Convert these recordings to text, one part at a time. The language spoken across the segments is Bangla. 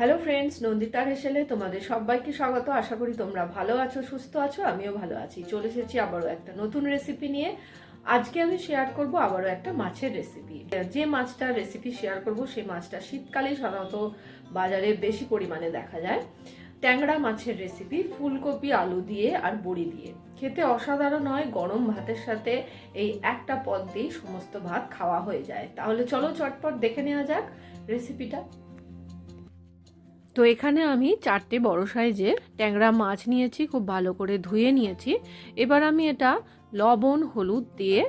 হ্যালো ফ্রেন্ডস নন্দিতার হেসেলে তোমাদের সবাইকে স্বাগত। আশা করি তোমরা ভালো আছো, সুস্থ আছো, আমিও ভালো আছি। চলে এসেছি আবারও একটা নতুন রেসিপি নিয়ে। আজকে আমি শেয়ার করব আবারও একটা মাছের রেসিপি যে মাছটার রেসিপি শেয়ার করব, সেই মাছটা শীতকালেই সাধারণত বাজারে বেশি পরিমাণে দেখা যায়। ট্যাংরা মাছের রেসিপি ফুলকপি, আলু দিয়ে আর বড়ি দিয়ে। খেতে অসাধারণ হয়, গরম ভাতের সাথে এই একটা পদ দিয়েই সমস্ত ভাত খাওয়া হয়ে যায়। তাহলে চলো চটপট দেখে নেওয়া যাক রেসিপিটা তো এখানে আমি চারটে বড় সাইজের ট্যাংরা মাছ নিয়েছি, খুব ভালো করে ধুয়ে নিয়েছি। এবার আমি এটা লবণ, হলুদ দিয়ে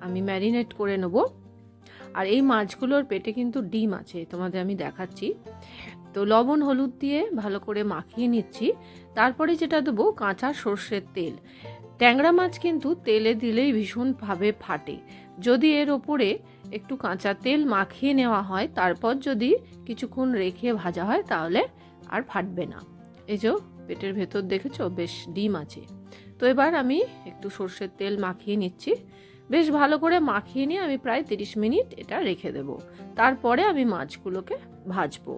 আমি ম্যারিনেট করে নেব। আর এই মাছগুলোর পেটে কিন্তু ডিম আছে, তোমাদের আমি দেখাচ্ছি। তো লবণ, হলুদ দিয়ে ভালো করে মাখিয়ে নিচ্ছি। তারপরে যেটা দেবো, কাঁচা সর্ষের তেল। ট্যাংরা মাছ কিন্তু তেলে দিলেই ভীষণভাবে ফাটে। যদি এর ওপরে একটু কাঁচা তেল মাখিয়ে নেওয়া হয়, তারপর যদি কিছুক্ষণ রেখে ভাজা হয়, তাহলে আর ফাটবে না। এই যে পেটের ভেতর দেখেছ, বেশ ডিম আছে। তো এবার আমি একটু সর্ষের তেল মাখিয়ে নিচ্ছি। বেশ ভালো করে মাখিয়ে নিয়ে আমি প্রায় তিরিশ মিনিট এটা রেখে দেব। তারপরে আমি মাছগুলোকে ভাজবো।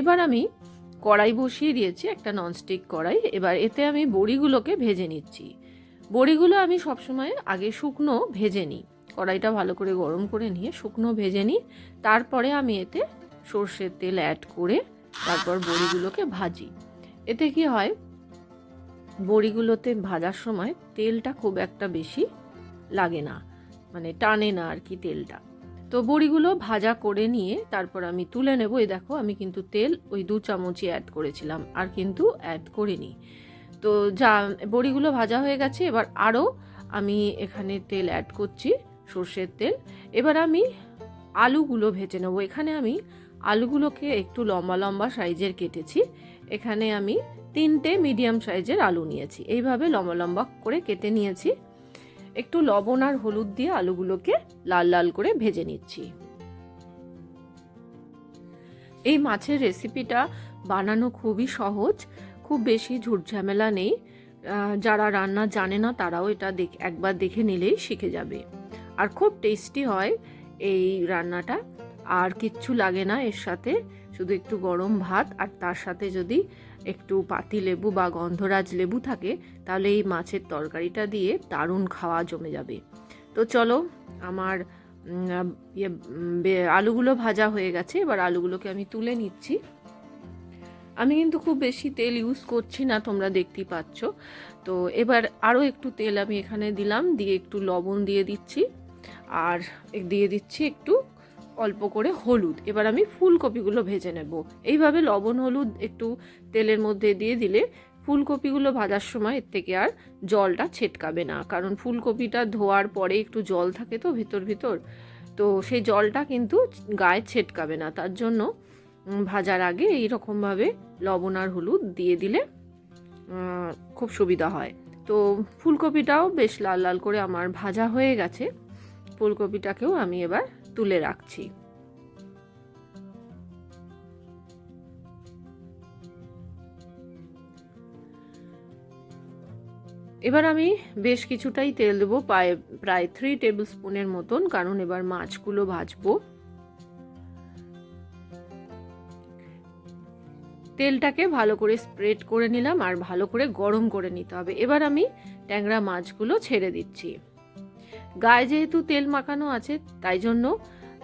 এবার আমি কড়াই বসিয়ে দিয়েছি একটা ননস্টিক কড়াই। এবার এতে আমি বড়িগুলোকে ভেজে নিচ্ছি। বড়িগুলো আমি সবসময় আগে শুকনো ভেজে নিই। কড়াইটা ভালো করে গরম করে নিয়ে শুকনো ভেজে নিই। তারপরে আমি এতে সর্ষের তেল অ্যাড করে তারপর বড়িগুলোকে ভাজি। এতে কি হয়, বড়িগুলোতে ভাজার সময় তেলটা খুব একটা বেশি লাগে না মানে টানে না আর কি তেলটা। তো বড়িগুলো ভাজা করে নিয়ে তারপর আমি তুলে নেব। এই দেখো, আমি কিন্তু তেল ওই দু চামচই অ্যাড করেছিলাম, আর কিন্তু অ্যাড করিনি। তো যা বড়িগুলো ভাজা হয়ে গেছে, এবার আরও আমি এখানে তেল অ্যাড করছি, সর্ষের তেল। এবার আমি আলুগুলো ভেজে নেব। এখানে আমি আলুগুলোকে একটু লম্বা লম্বা সাইজের কেটেছি। এখানে আমি তিনটে মিডিয়াম সাইজের আলু নিয়েছি। এইভাবে লম্বা লম্বা করে কেটে নিয়েছি। একটু লবণ আর হলুদ দিয়ে আলুগুলোকে লাল লাল করে ভেজে নিচ্ছি। এই মাছের রেসিপিটা বানানো খুবই সহজ। খুব বেশি ঝুটঝামেলা নেই। যারা রান্না জানে না তারাও এটা দেখ, একবার দেখে নিলেই শিখে যাবে। আর খুব টেস্টি হয় এই রান্নাটা। আর কিচ্ছু লাগে না এর সাথে, শুধু একটু গরম ভাত আর তার সাথে যদি একটু পাতি লেবু বা গন্ধরাজ লেবু থাকে, তাহলে এই মাছের তরকারিটা দিয়ে দারুণ খাওয়া জমে যাবে। তো চলো, আমার ইয়ে আলুগুলো ভাজা হয়ে গেছে। এবার আলুগুলোকে আমি তুলে নিচ্ছি। আমি কিন্তু খুব বেশি তেল ইউজ করছি না, তোমরা দেখতেই পাচ্ছ। তো এবার আরও একটু তেল আমি এখানে দিলাম, দিয়ে একটু লবণ দিয়ে দিচ্ছি। আর দিয়ে দিচ্ছি একটু অল্প করে হলুদ। এবার আমি ফুলকপিগুলো ভেজে নেব। এইভাবে লবণ, হলুদ একটু তেলের মধ্যে দিয়ে দিলে ফুলকপিগুলো ভাজার সময় এর থেকে আর জলটা ছেটকাবে না। কারণ ফুলকপিটা ধোয়ার পরে একটু জল থাকে তো, ভিতর ভিতর। তো সেই জলটা কিন্তু গায়ে ছেটকাবে না। তার জন্য ভাজার আগে এই রকমভাবে লবণ আর হলুদ দিয়ে দিলে খুব সুবিধা হয়। তো ফুলকপিটাও বেশ লাল লাল করে আমার ভাজা হয়ে গেছে। ফুলকপিটাকেও আমি এবার তুলে রাখছি। এবার আমি বেশ কিছুটাই তেল দেবো প্রায় প্রায় থ্রি টেবিল স্পুনের মতন, কারণ এবার মাছগুলো ভাজবো। তেলটাকে ভালো করে স্প্রেড করে নিলাম আর ভালো করে গরম করে নিতে হবে। এবার আমি ট্যাংরা মাছগুলো ছেড়ে দিচ্ছি। গায়ে যেহেতু তেল মাখানো আছে, তাই জন্য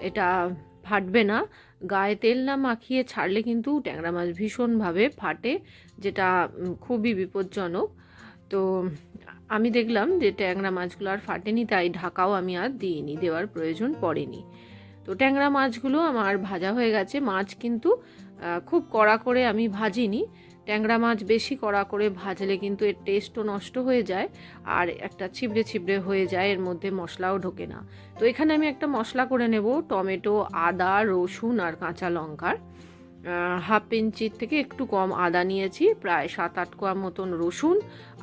এটা ফাটবে না। গায়ে তেল না মাখিয়ে ছাড়লে কিন্তু ট্যাংরা মাছ ভীষণভাবে ফাটে, যেটা খুবই বিপজ্জনক। তো আমি দেখলাম যে ট্যাংরা মাছগুলো আর ফাটেনি, তাই ঢাকাও আমি আর দিইনি, দেওয়ার প্রয়োজন পড়েনি। তো ট্যাংরা মাছগুলো আমার ভাজা হয়ে গেছে। মাছ কিন্তু খুব কড়া করে আমি ভাজিনি। ট্যাংরা মাছ বেশি কড়া করে ভাজলে কিন্তু এর টেস্টও নষ্ট হয়ে যায় আর একটা ছিবড়ে ছিবড়ে হয়ে যায়, এর মধ্যে মশলাও ঢোকে না। তো এখানে আমি একটা মশলা করে নেব, টমেটো, আদা, রসুন আর কাঁচা লঙ্কার। হাফ ইঞ্চির থেকে একটু কম আদা নিয়েছি, প্রায় সাত আট কোয়া মতন রসুন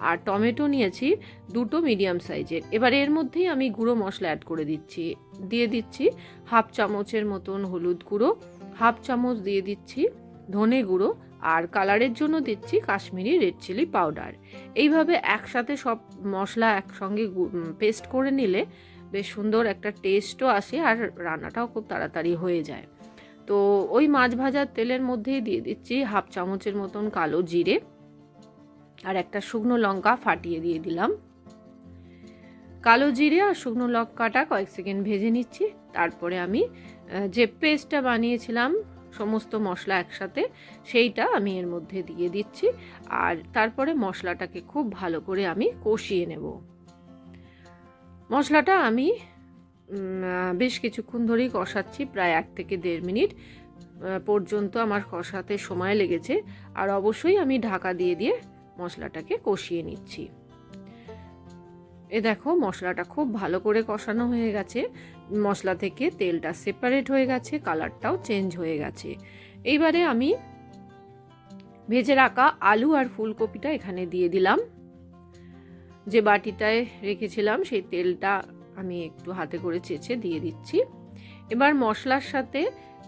আর টমেটো নিয়েছি, দুটো মিডিয়াম সাইজের এবার এর মধ্যেই আমি গুঁড়ো মশলা অ্যাড করে দিচ্ছি। দিয়ে দিচ্ছি হাফ চামচের মতন হলুদ গুঁড়ো। হাফ চামচ দিয়ে দিচ্ছি ধনে গুঁড়ো আর কালারের জন্য দিচ্ছি কাশ্মীরি রেড চিলি পাউডার। এইভাবে একসাথে সব মশলা একসঙ্গে পেস্ট করে নিলে বেশ সুন্দর একটা টেস্টও আসে আর রান্নাটাও খুব তাড়াতাড়ি হয়ে যায়। তো ওই মাছ ভাজার তেলের মধ্যেই দিয়ে দিচ্ছি হাফ চামচের মতন কালো জিরে আর একটা শুকনো লঙ্কা ফাটিয়ে দিয়ে দিলাম। কালো জিরে আর শুকনো লঙ্কাটা কয়েক সেকেন্ড ভেজে নিচ্ছি। তারপরে আমি যে পেস্টটা বানিয়েছিলাম, সমস্ত মশলা একসাথে, সেইটা আমি এর মধ্যে দিয়ে দিচ্ছি। আর তারপরে মশলাটাকে খুব ভালো করে আমি কষিয়ে নেব। মশলাটা আমি বেশ কিছুক্ষণ ধরেই কষাচ্ছি, প্রায় এক থেকে দেড় মিনিট পর্যন্ত আমার কষাতে সময় লেগেছে। আর অবশ্যই আমি ঢাকা দিয়ে দিয়ে মশলাটাকে কষিয়ে নিচ্ছি। এ দেখো, মশলাটা খুব ভালো করে কষানো হয়ে গেছে। মশলা থেকে তেলটা সেপারেট হয়ে গেছে কালারটাও চেঞ্জ হয়ে গেছে। এইবারে আমি ভেজে রাখা আলু আর ফুলকপিটা এখানে দিয়ে দিলাম। যে বাটিটায় রেখেছিলাম, সেই তেলটা আমি একটু হাতে করে চেঁচে দিয়ে দিচ্ছি। এবার মশলার সাথে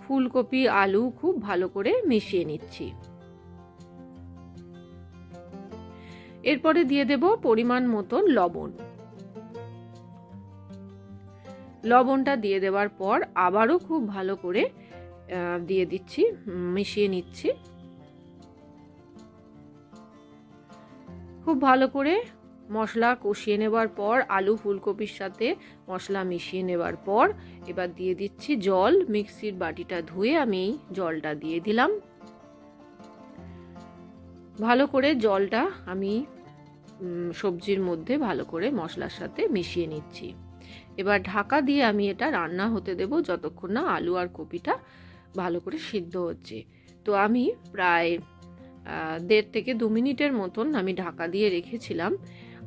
ফুলকপি, আলু খুব ভালো করে মিশিয়ে নিচ্ছি। এরপরে দিয়ে দেব পরিমাণ মতন লবণ। লবণটা দিয়ে দেওয়ার পর আবারও খুব ভালো করে দিয়ে দিচ্ছি, মিশিয়ে নিচ্ছি। খুব ভালো করে মশলা কষিয়ে নেবার পর, আলু ফুলকপির সাথে মশলা মিশিয়ে নেবার পর, এবার দিয়ে দিচ্ছি জল। মিক্সির বাটিটা ধুয়ে আমি জলটা দিয়ে দিলাম। ভালো করে জলটা আমি সবজির মধ্যে ভালো করে মশলার সাথে মিশিয়ে নিচ্ছি। এবার ঢাকা দিয়ে আমি এটা রান্না হতে দেব যতক্ষণ না আলু আর কপিটা ভালো করে সিদ্ধ হচ্ছে। তো আমি প্রায় দেড় থেকে দু মিনিটের মতন আমি ঢাকা দিয়ে রেখেছিলাম।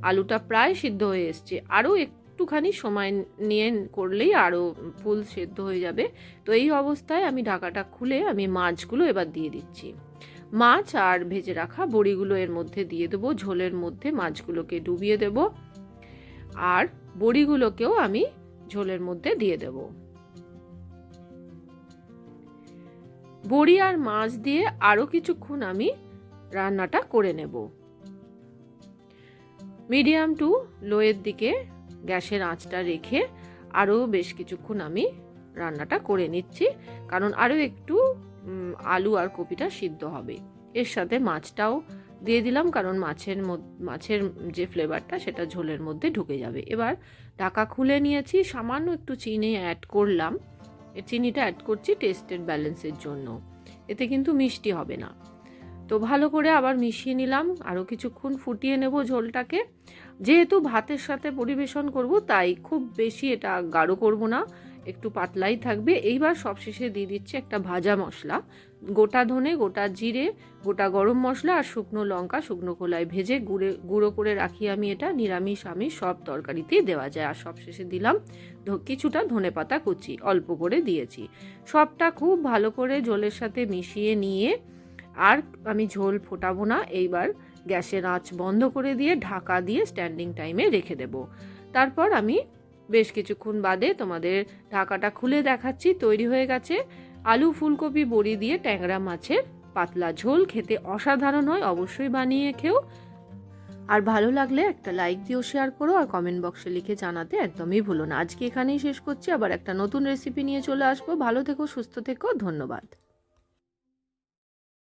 আলুটা প্রায় সিদ্ধ হয়ে এসছে। আরও একটুখানি সময় নিয়ে করলেই আরও ফুল সেদ্ধ হয়ে যাবে। তো এই অবস্থায় আমি ঢাকাটা খুলে আমি মাছগুলো এবার দিয়ে দিচ্ছি। মাছ আর ভেজে রাখা বড়িগুলো এর মধ্যে দিয়ে দেবো। ঝোলের মধ্যে মাছগুলোকে ডুবিয়ে দেব। আর বড়িগুলোকেও আমি ঝোলের মধ্যে দিয়ে দেব। বড়ি আর মাছ দিয়ে আরও কিছুক্ষণ আমি রান্নাটা করে নেব। মিডিয়াম টু লোয়ের দিকে গ্যাসের আঁচটা রেখে আরও বেশ কিছুক্ষণ আমি রান্নাটা করে নিচ্ছি, কারণ আরও একটু আলু আর কপিটা সিদ্ধ হবে। এর সাথে মাছটাও দিয়ে দিলাম, কারণ মাছের মাছের যে ফ্লেভারটা সেটা ঝোলের মধ্যে ঢুকে যাবে। এবার ঢাকা খুলে নিয়েছি, সামান্য একটু চিনি অ্যাড করলাম। চিনিটা অ্যাড করছি টেস্টের ব্যালেন্সের জন্য। এতে কিন্তু মিষ্টি হবে না। তো ভালো করে আবার মিশিয়ে নিলাম, আরও কিছুক্ষণ ফুটিয়ে নেব ঝোলটাকে। যেহেতু ভাতের সাথে পরিবেশন করব, তাই খুব বেশি এটা গাঢ় করব না। একটু পাতলাই থাকবে। এইবার সবশেষে দিয়ে দিচ্ছি একটা ভাজা মশলা। গোটা ধনে, গোটা জিরে, গোটা গরম মশলা আর শুকনো লঙ্কা, শুকনো কলায় ভেজে গুঁড়ে, গুঁড়ো করে রাখি আমি এটা। নিরামিষ আমি সব তরকারিতেই দেওয়া যায়। আর সবশেষে দিলাম কিছুটা ধনে পাতা কুচি, অল্প করে দিয়েছি। সবটা খুব ভালো করে জলের সাথে মিশিয়ে নিয়ে আর আমি ঝোল ফোটাবো না। এইবার গ্যাসের আঁচ বন্ধ করে দিয়ে ঢাকা দিয়ে স্ট্যান্ডিং টাইমে রেখে দেব। তারপর আমি বেশ কিছুক্ষণ বাদে তোমাদের ঢাকাটা খুলে দেখাচ্ছি, তৈরি হয়ে গেছে আলু ফুলকপি বড়ি দিয়ে ট্যাংরা মাছের পাতলা ঝোল। খেতে অসাধারণ হয়, অবশ্যই বানিয়ে খেও। আর ভালো লাগলে একটা লাইক দিও, শেয়ার করো আর কমেন্ট বক্সে লিখে জানাতে একদমই ভুলো না। আজকে এখানেই শেষ করছি, আবার একটা নতুন রেসিপি নিয়ে চলে আসব। ভালো থেকো, সুস্থ থেকো, ধন্যবাদ।